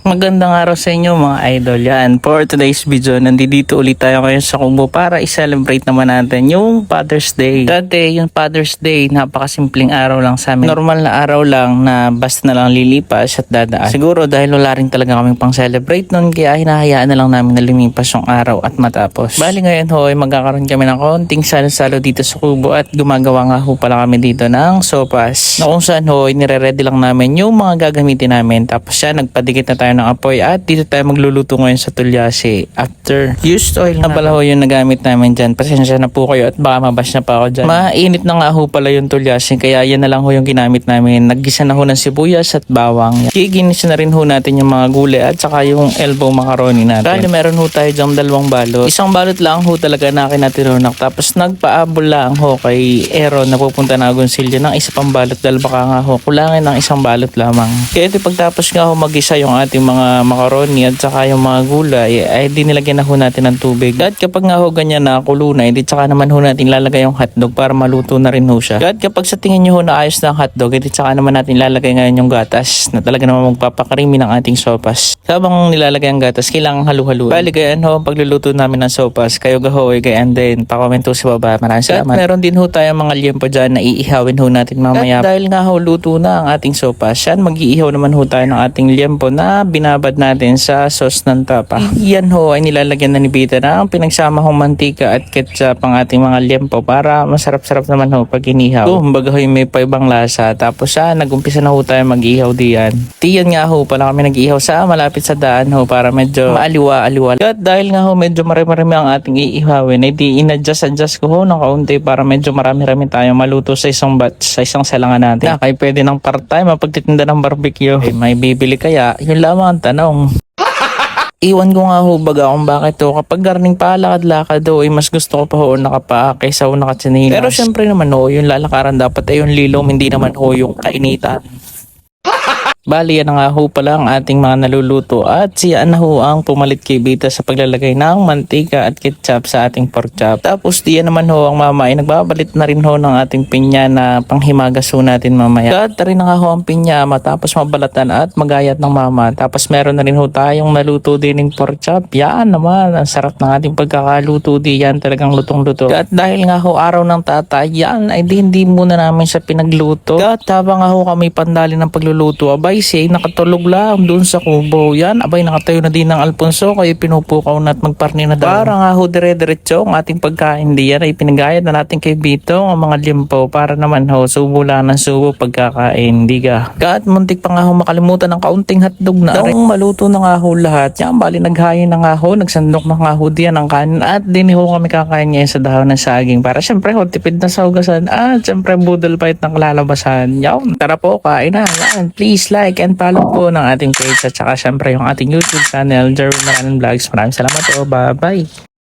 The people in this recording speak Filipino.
Magandang araw sa inyo mga idol yan. For today's video, nandito ulit tayo ngayon sa Kubo para i-celebrate naman natin yung Father's Day. Dati yung Father's Day, napakasimpleng araw lang sa amin. Normal na araw lang na basta na lang lilipas at dadaan. Siguro dahil wala rin talaga kaming pang celebrate nun, kaya hinahayaan na lang namin na lumipas yung araw at matapos. Bali ngayon ho, ay magkakaroon kami ng konting salo-salo dito sa Kubo at gumagawa nga ho pala kami dito ng sopas. Na kung saan ho, nire-ready lang namin yung mga gagamitin namin. Tapos siya, nagpadikit na tayo ng apoy at dito tayo magluluto ngayon sa tulyasi. After used oil na pala ho yung nagamit namin dyan. Pasensya na po kayo at baka mabash na pa ako dyan. Mainit na nga ho pala yung tulyasi kaya yan na lang ho yung ginamit namin. Naggisa na ho ng sibuyas at bawang. Giginis na rin ho natin yung mga gulay at saka yung elbow macaroni natin. Kaya meron ho tayo dyang dalawang balot. Isang balot lang ho talaga na akin na tinunak. Tapos nagpaabol lang ho kay Aaron na pupunta na Agoncillo ng isa pang balot dahil baka nga ho kulangin ng isang balot lamang. Kaya ito pagtapos nga ho mag-isa yung ating mga macaroni at saka yung mga gulay ay di nilagyan na ho natin ng tubig. At kapag nga ho ganyan na kulo na, edi tsaka naman ho natin lalagay yung hotdog para maluto na rin ho siya. At kapag sa tingin nyo ho na ayos na ang hotdog, edi tsaka naman natin lalagay ngayon yung gatas na talaga naman magpapakarimi ng ating sopas. Habang nilalagay ang gatas, kailangan halu-haluin. Bali gayan ho, ang pagluluto namin ng sopas, kayo gahoy, gayan din, pakomento sa baba. Maraming salamat. At meron din ho tayo mga liempo dyan na iihawin ho natin mamaya. At dahil nga ho luto na ang ating sopas, yan mag-iihaw naman ho tayo ng ating liempo na binabad natin sa sauce ng tapa. Yan ho ay nilalagyan na ni Bita ng pinagsama hong mantika at ketchup ang ating mga liempo para masarap-sarap naman ho pag inihaw. Kumbaga ho yung may paibang lasa. Tapos sa nagumpisa na ho tayo mag-ihaw diyan. Tiyan nga ho pala kami nag-ihaw sa malapit sa daan ho para medyo maaliwa-aliwa. At dahil nga ho medyo marami-rami ang ating iihawin, ay di in-adjust-adjust ko ho ng kaunti para medyo marami-rami tayo maluto sa isang batch, sa isang salangan natin. Kaya pwede ng part-time mapagtitinda ng barbecue. Eh, may bibili kaya? Yun lamang ang tanong. Iwan ko nga ho baga kung bakit to. Kapag garning palakad-lakad ho, ay mas gusto ko pa ho nakapaa kaysa ho nakatsinilas. Pero syempre naman ho, yung lalakaran dapat ay yung lilom, hindi naman ho yung kainitan. Bali, yan nga ho pala ang ating mga naluluto at siya na ho ang pumalit kay Bita sa paglalagay ng mantika at ketchup sa ating pork chop. Tapos diyan naman ho ang mama ay nagbabalit na rin ho ng ating pinya na panghimagas ho natin mamaya. At rin nga ho ang pinya matapos mabalatan at magayat ng mama. Tapos meron na rin ho tayong naluto din ng pork chop. Yan naman, ang sarap ng ating pagkakaluto di yan talagang lutong-luto. At dahil nga ho araw ng tata, yan ay di, hindi muna namin siya pinagluto. At habang nga ho kami pandali ng pagluluto, abay siya ay nakatulog lang doon sa kubo. Yan, abay nakatayo na din ng Alfonso kaya pinupukaw na at magparni na daw. Para nga ho dire-diretso ang ating pagkain diyan ay pinagayad na natin kay Bito ang mga limpo para naman ho subo lang ng subo pagkakain. Diga. At muntik pa nga ho makalimutan ng kaunting hotdog na. Nung maluto na nga ho lahat, yan bali naghain na nga ho, nagsandok na nga ho diyan ang kanin at din ho kami kakain ngayon sa dahon ng saging para syempre ho tipid na sa hugasan at syempre budol pa ng lalabasan. Yan, tara po kain na. Yan, please like and follow po ng ating page at saka syempre yung ating YouTube channel, Jerwin Maranan Vlogs. Maraming salamat po. Bye-bye.